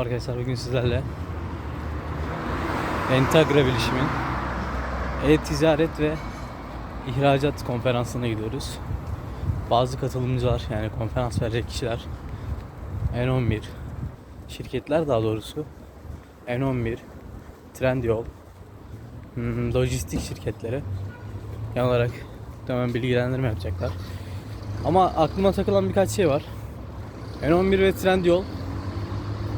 Arkadaşlar bugün sizlerle Entegra bilişimin e-ticaret ve ihracat konferansına gidiyoruz. Bazı katılımcılar yani konferans verecek kişiler N11 şirketler daha doğrusu N11 Trendyol hmm, lojistik şirketleri genel olarak hemen bilgilendirme yapacaklar. Ama aklıma takılan birkaç şey var. N11 ve Trendyol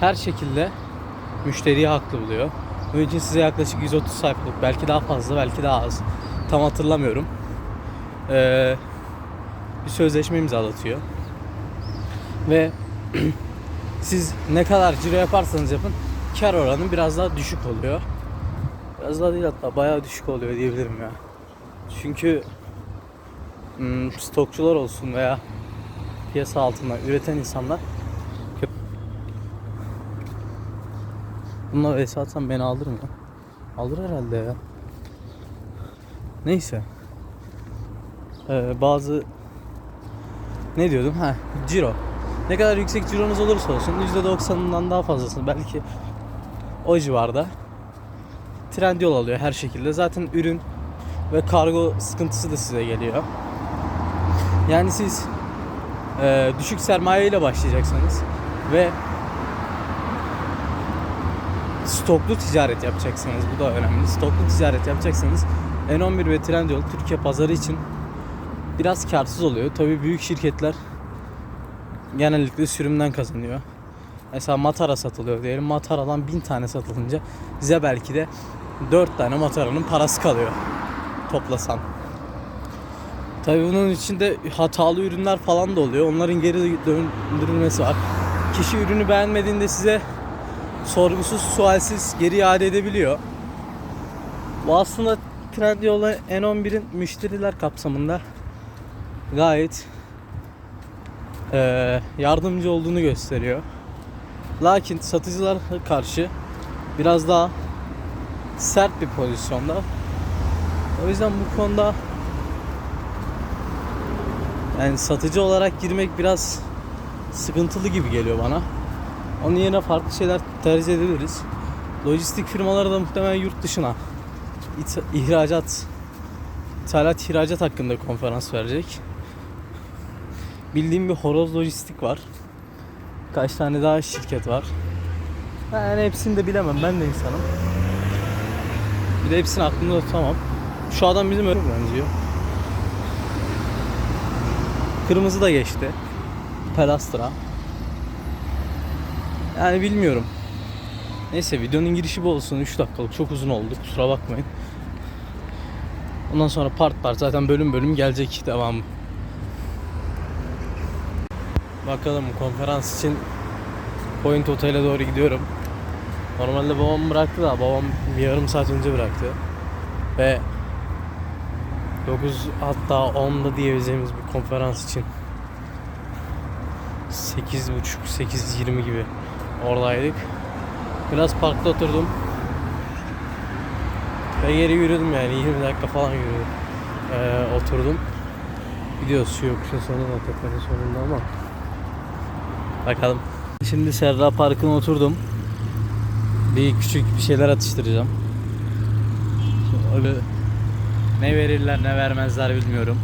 her şekilde müşteriyi haklı buluyor. Bunun için size yaklaşık 130 sayfalık belki daha fazla belki daha az tam hatırlamıyorum. Ee, bir sözleşme imzalatıyor. Ve siz ne kadar ciro yaparsanız yapın kar oranı biraz daha düşük oluyor. Biraz daha değil hatta bayağı düşük oluyor diyebilirim ya. Çünkü hmm, stokçular olsun veya piyasa altında üreten insanlar Bununla vs atsam beni alır mı? Alır herhalde ya. Neyse. Ee, bazı ne diyordum? Ha, ciro. Ne kadar yüksek cironuz olursa olsun %90'ından daha fazlasını belki o civarda Trendyol alıyor her şekilde. Zaten ürün ve kargo sıkıntısı da size geliyor. Yani siz e, düşük sermaye ile başlayacaksınız ve stoklu ticaret yapacaksınız. Bu da önemli. Stoklu ticaret yapacaksanız N11 ve Trendyol Türkiye pazarı için biraz karsız oluyor. Tabii büyük şirketler genellikle sürümden kazanıyor. Mesela Matara satılıyor diyelim. Matara'dan 1000 tane satılınca size belki de 4 tane Matara'nın parası kalıyor toplasan. Tabii bunun içinde hatalı ürünler falan da oluyor. Onların geri döndürülmesi var. Kişi ürünü beğenmediğinde size sorgusuz sualsiz geri iade edebiliyor. Bu aslında Trendyol'la N11'in müşteriler kapsamında gayet eee, yardımcı olduğunu gösteriyor. Lakin satıcılar karşı biraz daha sert bir pozisyonda. O yüzden bu konuda yani satıcı olarak girmek biraz sıkıntılı gibi geliyor bana. Onun yerine farklı şeyler tercih edebiliriz. Lojistik firmaları da muhtemelen yurt dışına ihracat, ithalat ihracat hakkında konferans verecek. Bildiğim bir horoz lojistik var. Kaç tane daha şirket var. Yani hepsini de bilemem. Ben de insanım. Bir de hepsini aklımda tutamam. Şu adam bizim öyle benziyor. Kırmızı da geçti. Pelastra. Yani bilmiyorum. Neyse videonun girişi bu olsun. 3 dakikalık çok uzun oldu. Kusura bakmayın. Ondan sonra part part zaten bölüm bölüm gelecek devam. Bakalım konferans için Point Otel'e doğru gidiyorum. Normalde babam bıraktı da babam bir yarım saat önce bıraktı. Ve 9 hatta 10'da diyebileceğimiz bir konferans için 8.30 8.20 gibi oradaydık. Biraz parkta oturdum. Ve geri yürüdüm yani 20 dakika falan yürüdüm. Ee, oturdum. Gidiyoruz şu yokuşun sonuna tepenin sonunda ama. Bakalım. Şimdi Serra Parkı'na oturdum. Bir küçük bir şeyler atıştıracağım. Öyle ne verirler ne vermezler bilmiyorum.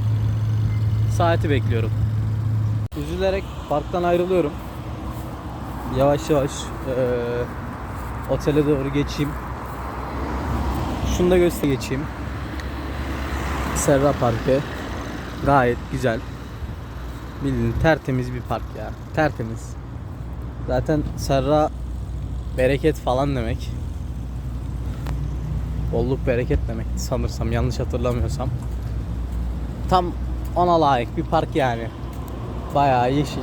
Saati bekliyorum. Üzülerek parktan ayrılıyorum. Yavaş yavaş eee, otele doğru geçeyim. Şunu da göster geçeyim. Serra Parkı. Gayet güzel. Bildiğin tertemiz bir park ya. Tertemiz. Zaten Serra bereket falan demek. Bolluk bereket demek sanırsam yanlış hatırlamıyorsam. Tam ona layık bir park yani. Bayağı yeşil.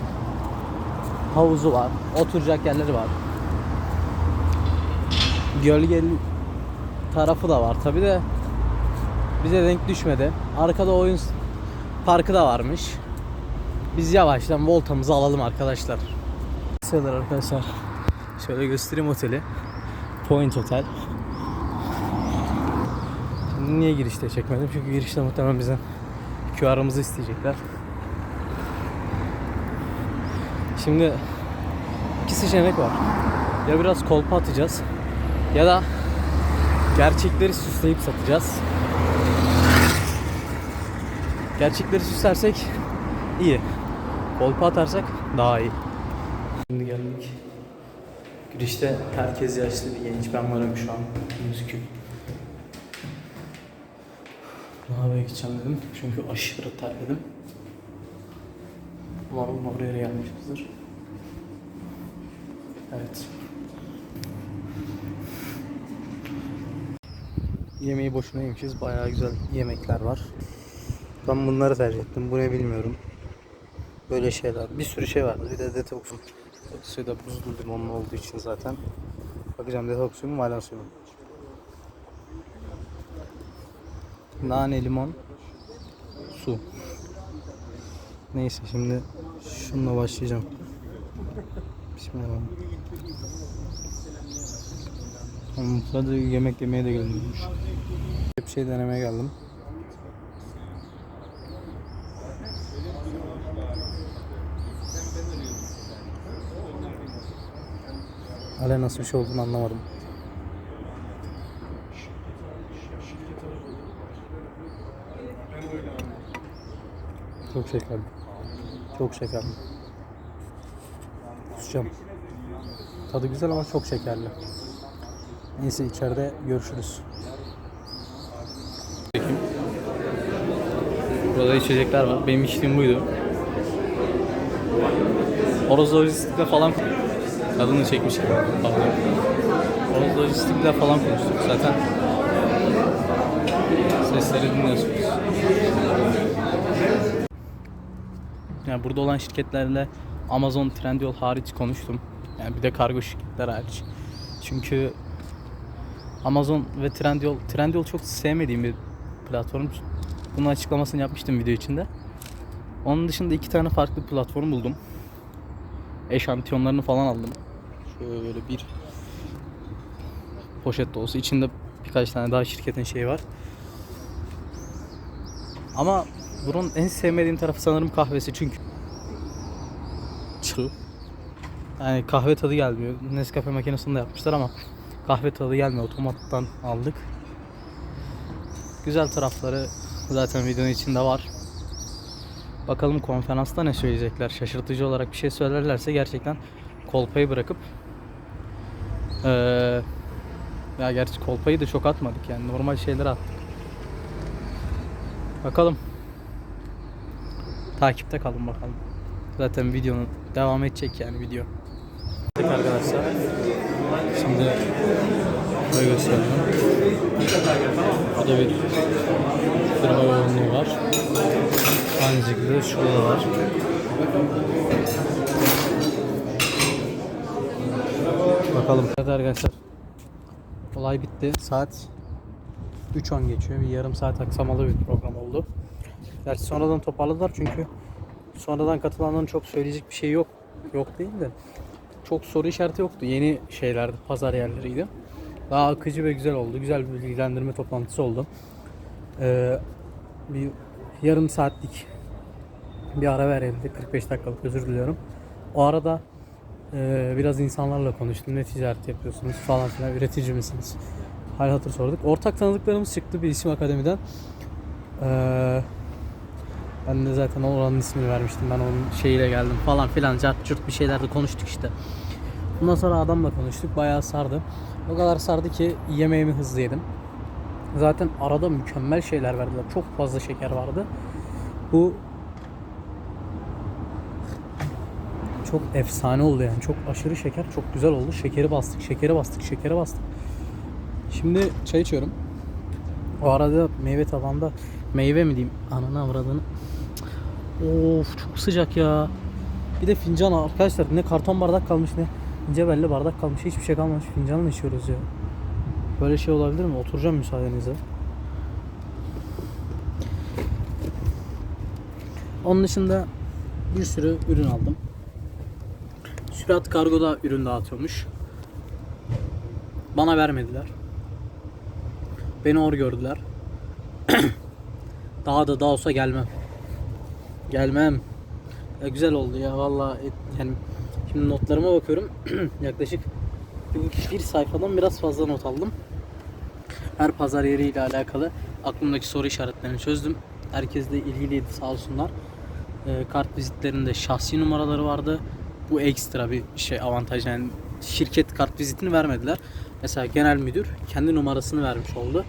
Havuzu var. Oturacak yerleri var. Gölgeli tarafı da var tabi de bize denk düşmedi. Arkada oyun parkı da varmış. Biz yavaştan voltamızı alalım arkadaşlar. Selam arkadaşlar. Şöyle göstereyim oteli. Point. Şimdi niye girişte çekmedim? Çünkü girişte muhtemelen bizden QR'ımızı isteyecekler. Şimdi iki seçenek var. ya biraz kolpa atacağız ya da gerçekleri süsleyip satacağız. Gerçekleri süslersek iyi. Kolpa atarsak daha iyi. Şimdi geldik. Girişte herkes yaşlı bir genç. Ben varım şu an. Gözüküyor. Lavaboya gideceğim dedim. Çünkü aşırı terledim. Umarım oraya gelmişizdir. Evet. Yemeği boşuna yemişiz. Bayağı güzel yemekler var. Ben bunları tercih ettim. Bu ne bilmiyorum. Böyle şeyler. Bir sürü şey vardı. Bir de detoks. Suyu da buzlu limonlu olduğu için zaten. Bakacağım detoks suyu mu maden suyu mu? Nane, limon, su. Neyse şimdi şununla başlayacağım. Bismillahirrahmanirrahim. Sadece yemek yemeye de gelmiş. Bir şey denemeye geldim. Hala nasıl bir şey olduğunu anlamadım. Çok şekerli. Çok şekerli. Kusacağım. Tadı güzel ama çok şekerli. Neyse içeride görüşürüz. Burada içecekler var. Benim içtiğim buydu. Horoz Lojistik'le falan adını çekmiş. Pardon. Horoz Lojistik'le falan konuştuk zaten. Sesleri dinliyorsunuz. Yani burada olan şirketlerle Amazon, Trendyol hariç konuştum. Yani bir de kargo şirketler hariç. Çünkü Amazon ve Trendyol, Trendyol çok sevmediğim bir platform. Bunun açıklamasını yapmıştım video içinde. Onun dışında iki tane farklı platform buldum. Eşantiyonlarını falan aldım. Şöyle bir poşet dolusu. İçinde birkaç tane daha şirketin şeyi var. Ama bunun en sevmediğim tarafı sanırım kahvesi çünkü çıl. Yani kahve tadı gelmiyor. Nescafe makinesinde yapmışlar ama kahve tadı gelmiyor. Otomattan aldık. Güzel tarafları zaten videonun içinde var. Bakalım konferansta ne söyleyecekler. Şaşırtıcı olarak bir şey söylerlerse gerçekten kolpayı bırakıp eee ya gerçi kolpayı da çok atmadık yani normal şeyler attık. Bakalım. Takipte kalın bakalım. Zaten videonun devam edecek yani video. Evet arkadaşlar. Şimdi böyle göstereyim. Burada bir firma yoğunluğu var. Şekilde şurada da var. Bakalım. Evet arkadaşlar. Olay bitti. Saat 3.10 geçiyor. Bir yarım saat aksamalı bir program oldu. Gerçi sonradan toparladılar çünkü sonradan katılanların çok söyleyecek bir şey yok. Yok değil de çok soru işareti yoktu. Yeni şeylerdi, pazar yerleriydi. Daha akıcı ve güzel oldu. Güzel bir bilgilendirme toplantısı oldu. Ee, bir yarım saatlik bir ara verildi. 45 dakikalık özür diliyorum. O arada e, biraz insanlarla konuştum. Ne ticaret yapıyorsunuz falan filan. Üretici misiniz? Hal hatır sorduk. Ortak tanıdıklarımız çıktı bir isim akademiden. Ee, ben de zaten oranın ismini vermiştim. Ben onun şeyiyle geldim falan filan. Cart cürt bir şeyler de konuştuk işte. Ondan sonra adamla konuştuk. Bayağı sardı. O kadar sardı ki yemeğimi hızlı yedim. Zaten arada mükemmel şeyler verdiler. Çok fazla şeker vardı. Bu çok efsane oldu yani. Çok aşırı şeker. Çok güzel oldu. Şekeri bastık, şekeri bastık, şekeri bastık. Şimdi çay içiyorum. O arada meyve tabanda meyve mi diyeyim? Ananı avradını. Of çok sıcak ya. Bir de fincan arkadaşlar ne karton bardak kalmış ne ince belli bardak kalmış. Hiçbir şey kalmamış. Fincanla içiyoruz ya. Böyle şey olabilir mi? Oturacağım müsaadenizle. Onun dışında bir sürü ürün aldım. Sürat Kargo'da ürün dağıtıyormuş. Bana vermediler. Beni or gördüler. daha da daha olsa gelmem. Gelmem. Ya güzel oldu ya vallahi et- yani şimdi notlarıma bakıyorum yaklaşık bir, sayfadan biraz fazla not aldım. Her pazar yeriyle alakalı aklımdaki soru işaretlerini çözdüm. Herkes de ilgiliydi sağ olsunlar. Ee, kart vizitlerinde şahsi numaraları vardı. Bu ekstra bir şey avantaj yani şirket kart vizitini vermediler. Mesela genel müdür kendi numarasını vermiş oldu.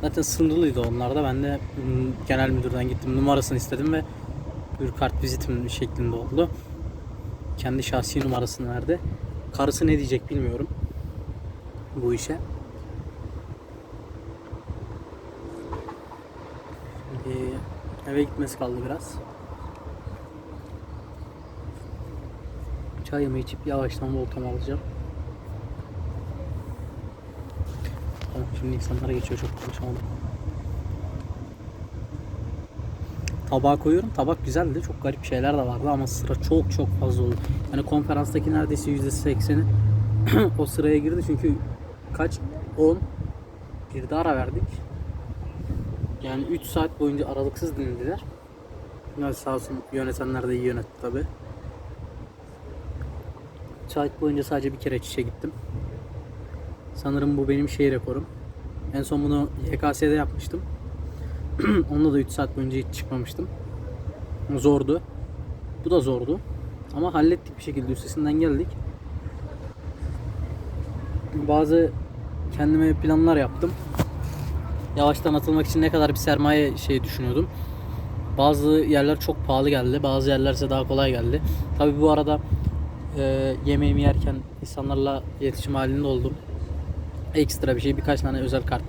Zaten sınırlıydı onlarda. Ben de mm, genel müdürden gittim numarasını istedim ve bir kart vizitim şeklinde oldu. Kendi şahsi numarasını verdi. Karısı ne diyecek bilmiyorum bu işe. Şimdi eve gitmesi kaldı biraz. Çayımı içip yavaştan voltamı alacağım. Tamam şimdi insanlara geçiyor çok konuşamadım. Tabağa koyuyorum. Tabak güzeldi. Çok garip şeyler de vardı ama sıra çok çok fazla oldu. Yani konferanstaki neredeyse %80'i o sıraya girdi çünkü kaç? 10 bir de ara verdik. Yani 3 saat boyunca aralıksız dinlediler. Ya sağ olsun yönetenler de iyi yönetti tabi. Saat boyunca sadece bir kere çişe gittim. Sanırım bu benim şey rekorum. En son bunu YKS'de yapmıştım. Onunla da 3 saat boyunca hiç çıkmamıştım. Zordu. Bu da zordu. Ama hallettik bir şekilde üstesinden geldik. Bazı kendime planlar yaptım. Yavaştan atılmak için ne kadar bir sermaye şey düşünüyordum. Bazı yerler çok pahalı geldi. Bazı yerler ise daha kolay geldi. Tabi bu arada e, yemeğimi yerken insanlarla iletişim halinde oldum. Ekstra bir şey birkaç tane özel kart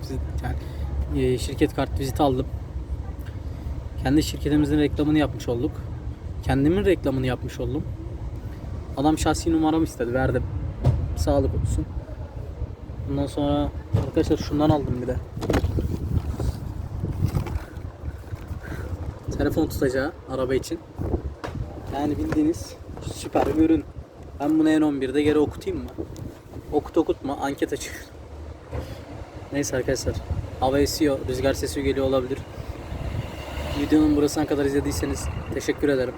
yani şirket kart viziti aldım. Kendi şirketimizin reklamını yapmış olduk. Kendimin reklamını yapmış oldum. Adam şahsi numaramı istedi. Verdim. Sağlık olsun. Ondan sonra arkadaşlar şundan aldım bir de. Telefon tutacağı araba için. Yani bildiğiniz süper bir ürün. Ben bunu N11'de geri okutayım mı? Okut okutma anket açık. Neyse arkadaşlar. Hava esiyor, rüzgar sesi geliyor olabilir. Videonun burasına kadar izlediyseniz teşekkür ederim.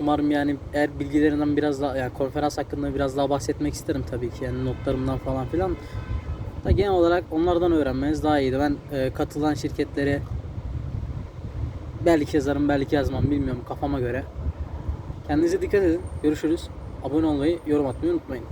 Umarım yani eğer bilgilerinden biraz daha yani konferans hakkında biraz daha bahsetmek isterim tabii ki yani notlarımdan falan filan. Da genel olarak onlardan öğrenmeniz daha iyiydi. Ben e, katılan şirketlere belki yazarım belki yazmam bilmiyorum kafama göre. Kendinize dikkat edin. Görüşürüz. Abone olmayı, yorum atmayı unutmayın.